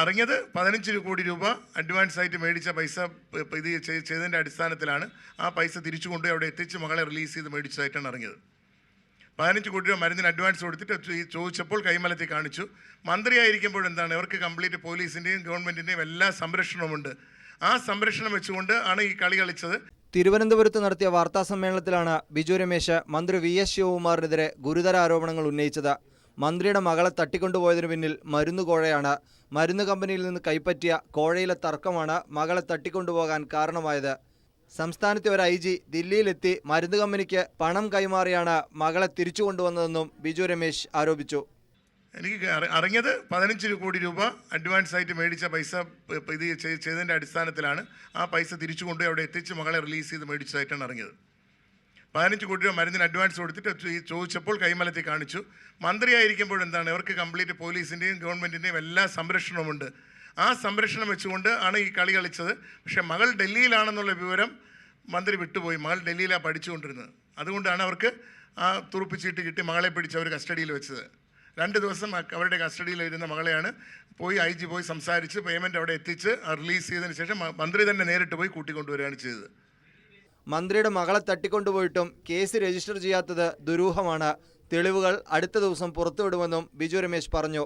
അറിഞ്ഞത് പതിനഞ്ച് കോടി രൂപ അഡ്വാൻസ് ആയിട്ട് മേടിച്ച പൈസ ഇത് ചെയ്തതിന്റെ അടിസ്ഥാനത്തിലാണ് ആ പൈസ തിരിച്ചു കൊണ്ടുപോയി അവിടെ എത്തിച്ച് മകളെ റിലീസ് ചെയ്ത് മേടിച്ചതായിട്ടാണ് അറിഞ്ഞത്. പതിനഞ്ച് കോടി രൂപ മരുന്നിന് അഡ്വാൻസ് കൊടുത്തിട്ട് ചോദിച്ചപ്പോൾ കൈമലത്തി കാണിച്ചു. മന്ത്രിയായിരിക്കുമ്പോൾ എന്താണ്? അവർക്ക് കംപ്ലീറ്റ് പോലീസിന്റെയും ഗവൺമെന്റിന്റെയും എല്ലാ സംരക്ഷണവുമുണ്ട് ആ സംരക്ഷണം വെച്ചുകൊണ്ട് ആണ് ഈ കളി കളിച്ചത്. തിരുവനന്തപുരത്ത് നടത്തിയ വാർത്താ സമ്മേളനത്തിലാണ് ബിജു രമേശ് മന്ത്രി വി എസ് ശിവകുമാറിനെതിരെ ഗുരുതര ആരോപണങ്ങൾ ഉന്നയിച്ചത്. മന്ത്രിയുടെ മകളെ തട്ടിക്കൊണ്ടുപോയതിനു പിന്നിൽ മരുന്ന് കോഴയാണ് മരുന്ന് കമ്പനിയിൽ നിന്ന് കൈപ്പറ്റിയ കോഴയിലെ തർക്കമാണ് മകളെ തട്ടിക്കൊണ്ടുപോകാൻ കാരണമായത്. സംസ്ഥാനത്തെ ഒരു ഐ ജി ദില്ലിയിലെത്തി മരുന്ന് കമ്പനിക്ക് പണം കൈമാറിയാണ് മകളെ തിരിച്ചു കൊണ്ടുവന്നതെന്നും ബിജു രമേശ് ആരോപിച്ചു. എനിക്ക് അറിഞ്ഞത് പതിനഞ്ച് കോടി രൂപ അഡ്വാൻസ് ആയിട്ട് മേടിച്ച പൈസ ഇത് ചെയ്തതിന്റെ അടിസ്ഥാനത്തിലാണ് ആ പൈസ തിരിച്ചു കൊണ്ടുപോയി അവിടെ എത്തിച്ച് മകളെ റിലീസ് ചെയ്ത് മേടിച്ചതായിട്ടാണ് അറിഞ്ഞത്. പതിനഞ്ച് കോടി രൂപ മരുന്നിന് അഡ്വാൻസ് കൊടുത്തിട്ട് ചോദിച്ചപ്പോൾ കൈമലത്തിൽ കാണിച്ചു. മന്ത്രിയായിരിക്കുമ്പോൾ എന്താണ്? ഇവർക്ക് കംപ്ലീറ്റ് പോലീസിന്റെയും ഗവൺമെന്റിന്റെയും എല്ലാ സംരക്ഷണവുമുണ്ട്. ആ സംരക്ഷണം വെച്ചുകൊണ്ട് ആണ് ഈ കളി കളിച്ചത്. പക്ഷേ മകൾ ഡൽഹിയിലാണെന്നുള്ള വിവരം മന്ത്രി വിട്ടുപോയി. മകൾ ഡൽഹിയിലാണ് പഠിച്ചുകൊണ്ടിരുന്നത്. അതുകൊണ്ടാണ് അവർക്ക് ആ തുറുപ്പിച്ചീട്ട് കിട്ടി മകളെ പിടിച്ച് അവർ കസ്റ്റഡിയിൽ വെച്ചത്. രണ്ട് ദിവസം അവരുടെ കസ്റ്റഡിയിൽ ഇരുന്ന മകളെയാണ് പോയി ഐ ജി പോയി സംസാരിച്ച് പേയ്മെന്റ് അവിടെ എത്തിച്ച് റിലീസ് ചെയ്തതിന് ശേഷം മന്ത്രി തന്നെ നേരിട്ട് പോയി കൂട്ടിക്കൊണ്ടുവരികയാണ് ചെയ്തത്. മന്ത്രിയുടെ മകളെ തട്ടിക്കൊണ്ടുപോയിട്ടും കേസ് രജിസ്റ്റർ ചെയ്യാത്തത് ദുരൂഹമാണ്. തെളിവുകൾ അടുത്ത ദിവസം പുറത്തുവിടുമെന്നും ബിജു രമേശ് പറഞ്ഞു.